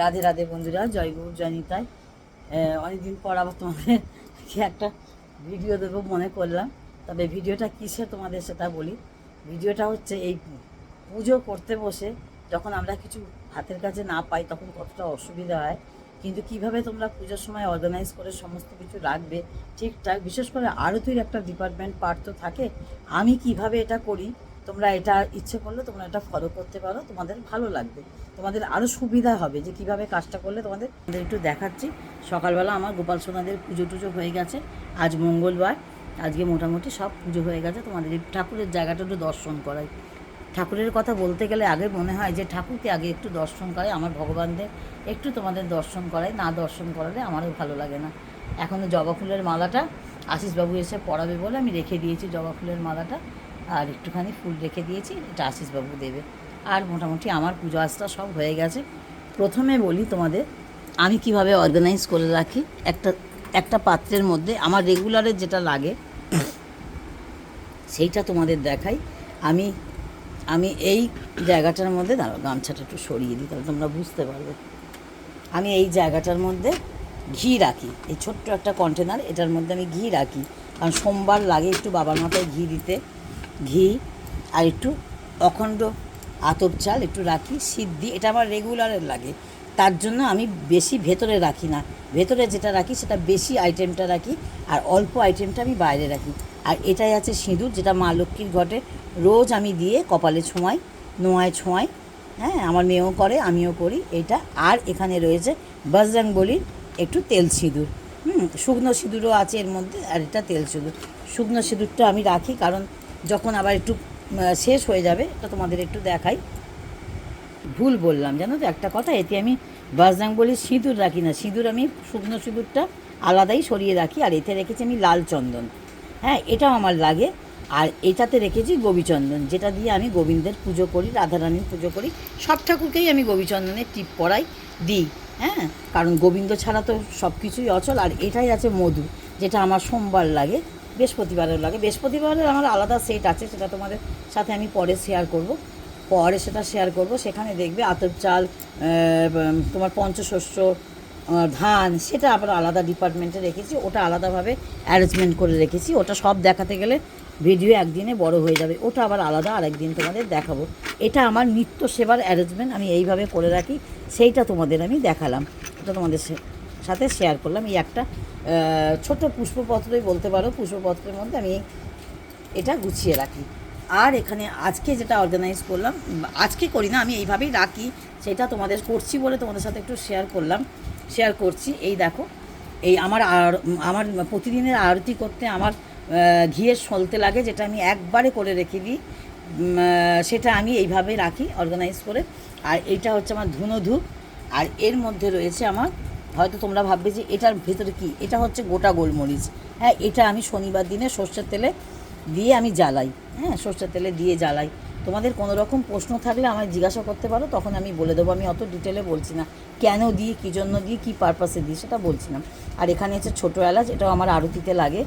রাধে রাধে বন্ধুরা, জয় গুরু, জয় নিতাই। অনেকদিন পর আবার তোমাদের একটা ভিডিও দেবো মনে করলাম। তবে ভিডিওটা কিসে তোমাদের সেটা বলি। ভিডিওটা হচ্ছে এই পুজো করতে বসে যখন আমরা কিছু হাতের কাছে না পাই তখন কতটা অসুবিধা হয়। কিন্তু কীভাবে তোমরা পুজোর সময় অর্গানাইজ করে সমস্ত কিছু রাখবে ঠিকঠাক বিশেষ করে আরতির একটা ডিপার্টমেন্ট পার্ট তো থাকে। আমি কীভাবে এটা করি তোমরা এটা ইচ্ছে করলে তোমরা এটা ফলো করতে পারো, তোমাদের ভালো লাগবে। তোমাদের আরও সুবিধা হবে যে কীভাবে কাজটা করলে তোমাদের একটু দেখাচ্ছি। সকালবেলা আমার গোপাল সোনাদের পুজো টুজো হয়ে গেছে, আজ মঙ্গলবার। আজকে মোটামুটি সব পুজো হয়ে গেছে, তোমাদের ঠাকুরের জায়গাটা একটু দর্শন করাই। ঠাকুরের কথা বলতে গেলে আগে মনে হয় যে ঠাকুরকে আগে একটু দর্শন করাই, আমার ভগবানদের একটু তোমাদের দর্শন করাই, না দর্শন করালে আমারও ভালো লাগে না। এখনও জবা ফুলের মালাটা আশিসবাবু এসে পড়াবে বলে আমি রেখে দিয়েছি জবা ফুলের মালাটা। আর একটুখানি ফুল রেখে দিয়েছি, এটা আশিসবাবু দেবে। আর মোটামুটি আমার পুজো আজটা সব হয়ে গেছে। প্রথমে বলি তোমাদের, আমি কীভাবে অর্গানাইজ করে রাখি, একটা একটা পাত্রের মধ্যে আমার রেগুলারের যেটা লাগে, সেইটা তোমাদের দেখাই। আমি আমি এই জায়গাটার মধ্যে, দাঁড়াও, গামছাটা একটু সরিয়ে দিই, তাহলে তোমরা বুঝতে পারবে। আমি এই জায়গাটার মধ্যে ঘি রাখি, এই ছোট্ট একটা কন্টেনার এটার মধ্যে আমি ঘি রাখি। কারণ সোমবার লাগে একটু বাবার মাথায় ঘি দিতে। ঘি আর একটু অখণ্ড আতপ চাল একটু রাখি সিদ্ধি এটা আমার রেগুলারের লাগে। তার জন্য আমি বেশি ভেতরে রাখি না। ভেতরে যেটা রাখি সেটা বেশি আইটেমটা রাখি আর অল্প আইটেমটা আমি বাইরে রাখি। আর এটাই আছে সিঁদুর যেটা মা লক্ষ্মীর ঘটে। রোজ আমি দিয়ে কপালে ছোঁয়াই, নোয়ায় ছোঁয়াই হ্যাঁ আমার মেয়েও করে, আমিও করি। এটা আর এখানে রয়েছে বজরং বলির একটু তেল সিঁদুর। হুম, শুকনো সিঁদুরও আছে এর মধ্যে আর এটা তেল সিঁদুর। শুকনো সিঁদুরটা আমি রাখি কারণ যখন আবার একটু শেষ হয়ে যাবে এটা তোমাদের একটু দেখাই। ভুল বললাম, জানো তো? একটা কথা, এতে আমি বাজরাং বলি সিঁদুর রাখি না। সিঁদুর আমি শুকনো সিঁদুরটা আলাদাই সরিয়ে রাখি, আর এতে রেখেছি আমি লাল চন্দন। হ্যাঁ এটাও আমার লাগে। আর এটাতে রেখেছি গোবিচন্দন যেটা দিয়ে আমি গোবিন্দের পুজো করি, রাধারানীর পুজো করি। সব ঠাকুরকেই আমি গোবিচন্দনের টিপ পরাই, দিই হ্যাঁ? কারণ গোবিন্দ ছাড়া তো সব কিছুই অচল, আর এটাই আছে মধু, যেটা আমার সোমবার লাগে। বৃহস্পতিবারেও লাগে। বৃহস্পতিবারের আমার আলাদা সেট আছে, সেটা তোমাদের সাথে আমি পরে শেয়ার করব। পরে সেটা শেয়ার করব। সেখানে দেখবে আতপ চাল তোমার পঞ্চশস্য ধান, সেটা আবার আলাদা ডিপার্টমেন্টে রেখেছি। ওটা আলাদাভাবে অ্যারেঞ্জমেন্ট করে রেখেছি। ওটা সব দেখাতে গেলে ভিডিও একদিনে বড় হয়ে যাবে। ওটা আবার আলাদা আরেকদিন তোমাদের দেখাবো। এটা আমার নিত্য সেবার অ্যারেঞ্জমেন্ট আমি এইভাবে করে রাখি। সেইটা তোমাদের আমি দেখালাম। ওটা তোমাদের সাথে শেয়ার করলাম। এই একটা ছোট পুষ্পপত্রই বলতে পারো, পুষ্পপত্রের মধ্যে আমি এটা গুছিয়ে রাখি। আর এখানে আজকে যেটা অর্গানাইজ করলাম, আজকে করি না, আমি এইভাবেই রাখি, সেটা তোমাদের করছি বলে তোমাদের সাথে একটু শেয়ার করলাম। শেয়ার করছি, এই দেখো, এই আমার আর, আমার প্রতিদিনের আরতি করতে আমার ঘিয়ের সলতে লাগে, যেটা আমি একবারে করে রেখে দিই সেটা আমি এইভাবে রাখি অর্গানাইজ করে। আর এইটা হচ্ছে আমার ধুনো ধূপ, আর এর মধ্যে রয়েছে আমার হয়তো তোমরা ভাববে যে এটার ভেতরে কি? এটা হচ্ছে গোটা গোলমরিচ। হ্যাঁ এটা আমি শনিবার দিনে সর্ষের তেলে দিয়ে আমি জ্বালাই। হ্যাঁ সর্ষের তেলে দিয়ে জ্বালাই। তোমাদের কোনো রকম প্রশ্ন থাকলে আমায় জিজ্ঞাসা করতে পারো, তখন আমি বলে দেবো। আমি অত ডিটেলে বলছি না। কেন দিই, কী জন্য দিই, কী পারপাসে দিই, সেটা বলছি না। আর এখানে হচ্ছে ছোটো এলাচ, এটাও আমার আরতিতে লাগে।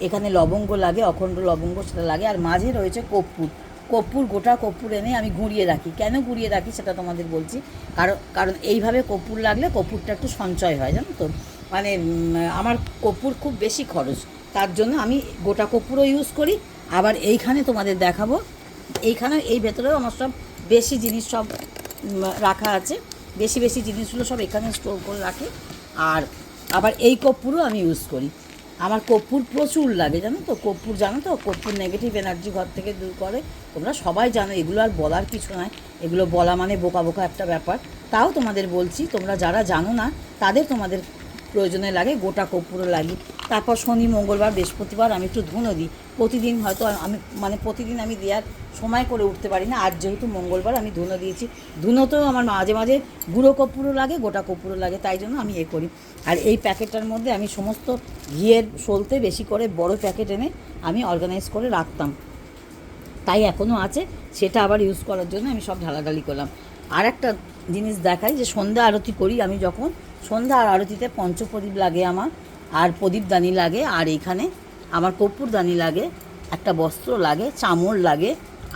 এখানে লবঙ্গ লাগে, অখণ্ড লবঙ্গ সেটা লাগে। আর মাঝে রয়েছে কর্পূর। কর্পূর, গোটা কর্পূর এনে আমি গুঁড়িয়ে রাখি। কেন গুঁড়িয়ে রাখি সেটা তোমাদের বলছি। কারণ কারণ এইভাবে কর্পূর লাগলে কর্পূরটা একটু সঞ্চয় হয়, জানো তো? মানে আমার কর্পূর খুব বেশি খরচ। তার জন্য আমি গোটা কর্পূরও ইউজ করি। আবার এইখানে তোমাদের দেখাবো। এইখানে, এই ভেতরেও আমার সব বেশি জিনিস সব রাখা আছে। বেশি বেশি জিনিসগুলো সব এখানে স্টোর করে রাখি। আর আবার এই কর্পূরও আমি ইউজ করি। আমার কর্পূর প্রচুর লাগে, জানো তো? কর্পূর জানো তো? কর্পূর নেগেটিভ এনার্জি ঘর থেকে দূর করে। তোমরা সবাই জানো, এগুলো আর বলার কিছু নয়। এগুলো বলা মানে বোকা বোকা একটা ব্যাপার। তাও তোমাদের বলছি, তোমরা যারা জানো না, তাদের তোমাদের প্রয়োজনে লাগে, গোটা কর্পূরও লাগি তারপর শনি, মঙ্গলবার, বৃহস্পতিবার আমি একটু ধুনো দিই। প্রতিদিন হয়তো আমি মানে প্রতিদিন আমি দেওয়ার সময় করে উঠতে পারি না। আর যেহেতু মঙ্গলবার আমি ধুনো দিয়েছি। ধুনোতেও আমার মাঝে মাঝে গুঁড়ো কর্পূরও লাগে, গোটা কর্পূরও লাগে, তাই জন্য আমি এ করি। আর এই প্যাকেটটার মধ্যে আমি সমস্ত ঘিয়ের সলতে বেশি করে বড় প্যাকেট এনে আমি অর্গানাইজ করে রাখতাম। তাই এখনও আছে। সেটা আবার ইউজ করার জন্য আমি সব ঢালাঢালি করলাম। আর একটা জিনিস দেখাই, যে সন্ধ্যা আরতি করি আমি যখন, সন্ধ্যা আর আরতিতে পঞ্চপ্রদীপ লাগে আমার, আর প্রদীপদানি লাগে, আর এখানে আমার কর্পূরদানি লাগে, একটা বস্ত্র লাগে চামড় লাগে,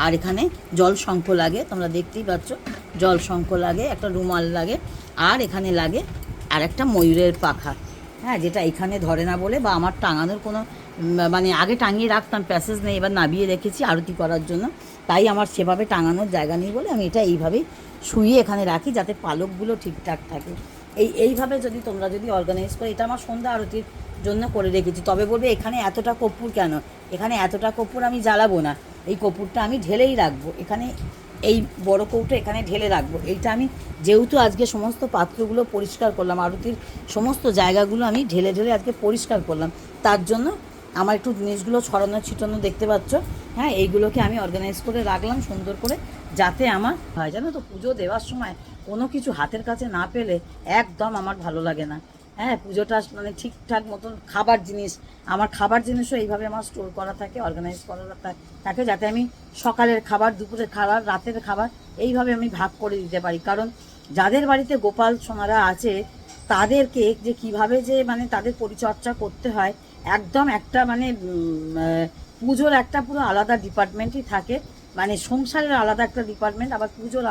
আর এখানে জল শঙ্খ লাগে, তোমরা দেখতেই পাচ্ছ জল শঙ্খ লাগে, একটা রুমাল লাগে, আর এখানে লাগে আর একটা ময়ূরের পাখা। হ্যাঁ যেটা এখানে ধরে না বলে, বা আমার টাঙানোর কোনো মানে আগে টাঙিয়ে রাখতাম, প্যাসেজ নেই, এবার নাবিয়ে রেখেছি আরতি করার জন্য। তাই আমার সেভাবে টাঙানোর জায়গা নেই বলে আমি এটা এইভাবেই শুয়ে এখানে রাখি যাতে পালকগুলো ঠিকঠাক থাকে। এই, এইভাবে যদি তোমরা যদি অর্গানাইজ করো, এটা আমার সন্ধ্যা আরতির জন্য করে রেখেছি। তবে বলবে, এখানে এতটা কর্পূর কেন? এখানে এতটা কর্পূর আমি জ্বালাবো না। এই কর্পূরটা আমি ঢেলেই রাখব। এখানে এই বড় কৌটো এখানে ঢেলে রাখব। এইটা আমি যেহেতু আজকে সমস্ত পাত্রগুলো পরিষ্কার করলাম, আরতির সমস্ত জায়গাগুলো আমি ঢেলে ঢেলে আজকে পরিষ্কার করলাম, তার জন্য আমার একটু জিনিসগুলো ছড়ানো ছিটানো দেখতে পাচ্ছ। হ্যাঁ এইগুলোকে আমি অর্গানাইজ করে রাখলাম, সুন্দর করে, যাতে আমার হয়। জানো তো, পুজো দেওয়ার সময় কোনো কিছু হাতের কাছে না পেলে একদম আমার ভালো লাগে না। হ্যাঁ পুজোটা মানে ঠিকঠাক মতন খাবার জিনিস, আমার খাবার জিনিসও এইভাবে আমার স্টোর করা থাকে অর্গানাইজ করা থাকে যাতে আমি সকালের খাবার, দুপুরের খাবার, রাতের খাবার এইভাবে আমি ভাগ করে দিতে পারি। কারণ যাদের বাড়িতে গোপাল সোনারা আছে, তাদেরকে যে কীভাবে যে মানে তাদের পরিচর্যা করতে হয় একদম একটা মানে পুজোর একটা পুরো আলাদা ডিপার্টমেন্টই থাকে। মানে সংসারের আলাদা একটা ডিপার্টমেন্ট আবার পুজোর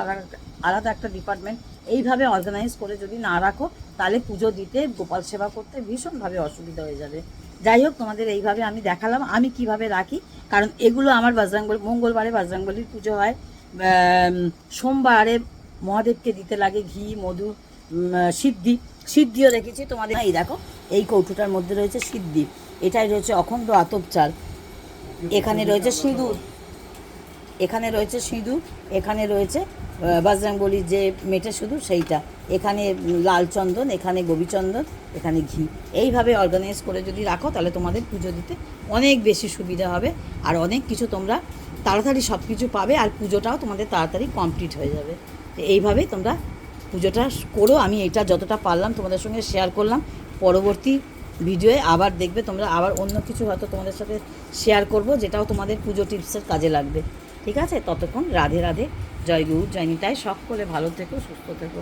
আলাদা একটা ডিপার্টমেন্ট এইভাবে অর্গানাইজ করে যদি না রাখো, তাহলে পুজো দিতে, গোপাল সেবা করতে ভীষণভাবে অসুবিধা হয়ে যাবে। যাই হোক, তোমাদের এইভাবে আমি দেখালাম, আমি কীভাবে রাখি, কারণ এগুলো আমার বাজরাঙ্গল, মঙ্গলবারে বাজরাঙ্গলির পুজো হয়। সোমবারে মহাদেবকে দিতে লাগে ঘি, মধু সিদ্ধি। সিদ্ধিও রেখেছি তোমাদের এই দেখো এই কৌটোটার মধ্যে রয়েছে সিদ্ধি, এটাই রয়েছে অখণ্ড আতপ চাল এখানে রয়েছে সিঁদুর, এখানে রয়েছে সিঁদুর, এখানে রয়েছে বজরাঙ্গলির যে মেটে শুধু সেইটা, এখানে লাল চন্দন, এখানে গোবীচন্দন এখানে ঘি। এইভাবে অর্গানাইজ করে যদি রাখো, তাহলে তোমাদের পুজো দিতে অনেক বেশি সুবিধা হবে, আর অনেক কিছু তোমরা তাড়াতাড়ি সব কিছু পাবে, আর পুজোটাও তোমাদের তাড়াতাড়ি কমপ্লিট হয়ে যাবে। এইভাবেই তোমরা পুজোটা করো, আমি এটা যতটা পারলাম তোমাদের সঙ্গে শেয়ার করলাম পরবর্তী ভিডিওয়ে আবার দেখবে, তোমরা আবার অন্য কিছু হয়তো তোমাদের সাথে শেয়ার করব, যেটাও তোমাদের পুজো টিপসের কাজে লাগবে। ঠিক আছে? ততক্ষণ রাধে রাধে, জয় গুরু, জয় নিতাই, সকলে ভালো থেকো, সুস্থ থেকো।